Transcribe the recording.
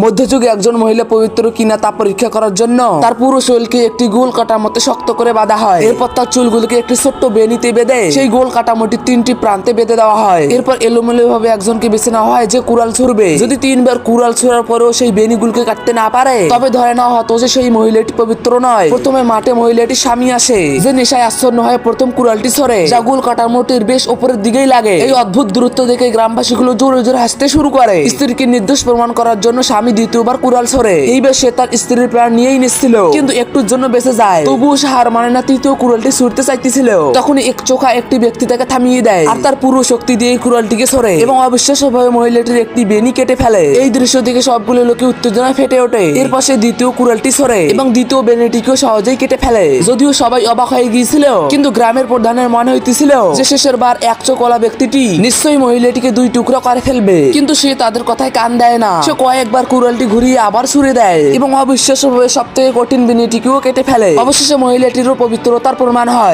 মধ্যযুগে একজন মহিলা পবিত্র কিনা তা পরীক্ষা করার জন্য তার পুরো শরীরকে একটি গোল কাঠামোতে শক্ত করে বাঁধা হয়। এরপর তার চুলগুলোকে একটি ছোট্ট বেনিতে বেঁধে সেই গোল কাঠামোটি তিনটি প্রান্তে বেঁধে দেওয়া হয়। এরপর এলোমেলো ভাবে একজনকে বেছে নেওয়া হয় যে কুড়াল ছুড়বে। যদি তিনবার কুড়াল ছুড়ার পরেও সেই বেনিগুলোকে কাটতে না পারে, তবে ধরে নেওয়া হতো যে সেই মহিলাটি পবিত্র নয়। প্রথমে মাঠে মহিলাটি স্বামী আসে, যে নেশায় আচ্ছন্ন হয়ে প্রথম কুড়ালটি ছড়ে, যা গোল কাঠামোটির বেশ উপরের দিকেই লাগে। এই অদ্ভুত দূরত্ব দেখে গ্রামবাসীগুলো জোরে জোরে হাসতে শুরু করে। স্ত্রীকে নির্দোষ প্রমাণ করার জন্য দ্বিতীয়বার কুড়াল ছড়ে। এইবার সে তার স্ত্রীর প্রাণ নিয়েই নিচ্ছিল। কিন্তু একটুর জন্য বেঁচে যায়। তবুও সে হার মানে না তৃতীয় কুড়ালটি ছুটতে চাইতেছিল। তখন এক চোখা একটি ব্যক্তি তাকে থামিয়ে দেয়। আর তার পুরো শক্তি দিয়ে কুড়ালটিকে ছড়ে এবং অবিশ্বাস্যভাবে মহিলাটির একটি বেনি কেটে ফেলে। এই দৃশ্য দেখে সবগুলো লোকে উত্তেজনায় ফেটে ওঠে। এরপর সে দ্বিতীয় কুড়ালটি ছড়ে এবং দ্বিতীয় বেনিটিকেও সহজেই কেটে ফেলে। যদিও সবাই অবাক হয়ে গিয়েছিল, কিন্তু গ্রামের প্রধানের মনে হইতেছিল যে শেষের বার এক চোখলা ব্যক্তিটি নিশ্চয়ই মহিলাটিকে দুই টুকরো করে ফেলবে। কিন্তু সে তাদের কথায় কান দেয় না। সে কয়েকবার কুড়ালটি ঘুরিয়ে আবার ছুড়ে দেয় এবং অবিশ্বাস্যভাবে সব থেকে কঠিন বিনিটিকেও কেটে ফেলে। অবশেষে মহিলাটিরও পবিত্রতার প্রমাণ হয়।